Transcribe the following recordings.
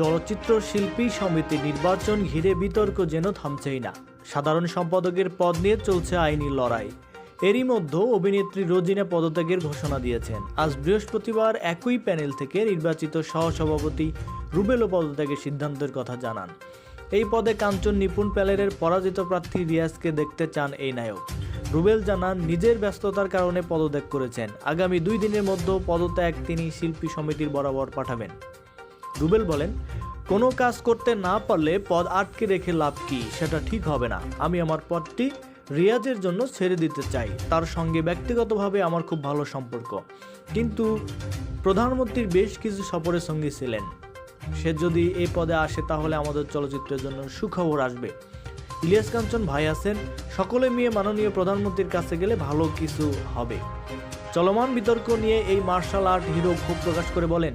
চলচ্চিত্র শিল্পী সমিতি নির্বাচন ঘিরে বিতর্ক যেন থামছেই না। সাধারণ সম্পাদকের পদ নিয়ে চলছে আইনি লড়াই। এরই মধ্যে অভিনেত্রী রোজিনা পদত্যাগের ঘোষণা দিয়েছেন। আজ বৃহস্পতিবার একই প্যানেল থেকে নির্বাচিত সহসভাপতি রুবেলও পদত্যাগের সিদ্ধান্তের কথা জানান। এই পদে কাঞ্চন নিপুণ প্যালেরের পরাজিত প্রার্থী রিয়াজকে দেখতে চান এই নায়ক। রুবেল জানান, নিজের ব্যস্ততার কারণে পদত্যাগ করেছেন। আগামী দুই দিনের মধ্যে পদত্যাগ তিনি শিল্পী সমিতির বরাবর পাঠাবেন। রুবেল বলেন, কোনো কাজ করতে না পারলে পদ আটকে রেখে লাভ কি? সেটা ঠিক হবে না। আমি আমার পদটি রিয়াজের জন্য ছেড়ে দিতে চাই। তার সঙ্গে ব্যক্তিগতভাবে আমার খুব ভালো সম্পর্ক। কিন্তু প্রধানমন্ত্রীর বেশ কিছু সফরের সঙ্গী ছিলেন। সে যদি এই পদে আসে, তাহলে আমাদের চলচ্চিত্রের জন্য সুখবর আসবে। ইলিয়াস কাঞ্চন ভাই আছেন, সকলে মিলে মাননীয় প্রধানমন্ত্রীর কাছে গেলে ভালো কিছু হবে। চলমান বিতর্ক নিয়ে এই মার্শাল আর্ট হিরো ক্ষোভ প্রকাশ করে বলেন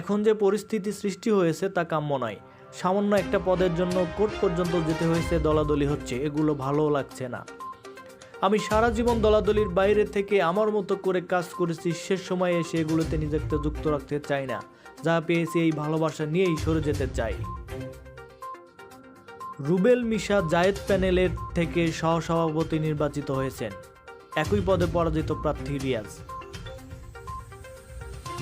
এখন যে পরিস্থিতি সৃষ্টি হয়েছে তা কাম্য নয়। সামান্য একটা পদের জন্য কোর্ট পর্যন্ত যেতে হয়েছে দলাদলি হচ্ছে, এগুলো ভালো লাগছে না। আমি সারা জীবন দলাদলির বাইরে থেকে আমার মতো করে কাজ করেছি, শেষ সময়ে এসে এগুলোতে নিজেকে যুক্ত রাখতে চাই না। যা পেয়েছি এই ভালোবাসা নিয়েই সরে যেতে চাই। রুবেল মিশা জায়েদ প্যানেলের থেকে সহসভাপতি নির্বাচিত হয়েছেন। একই পদে পরাজিত প্রার্থী রিয়াজ।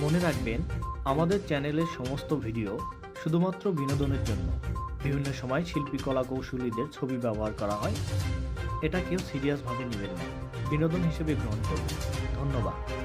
মনে রাখবেন, আমাদের চ্যানেলের সমস্ত ভিডিও শুধুমাত্র বিনোদনের জন্য। বিভিন্ন সময় শিল্পী কলা কৌশলীদের ছবি ব্যবহার করা হয়। এটা কেউ সিরিয়াসভাবে নেবেন না। বিনোদন হিসেবে গ্রহণ করবেন ধন্যবাদ।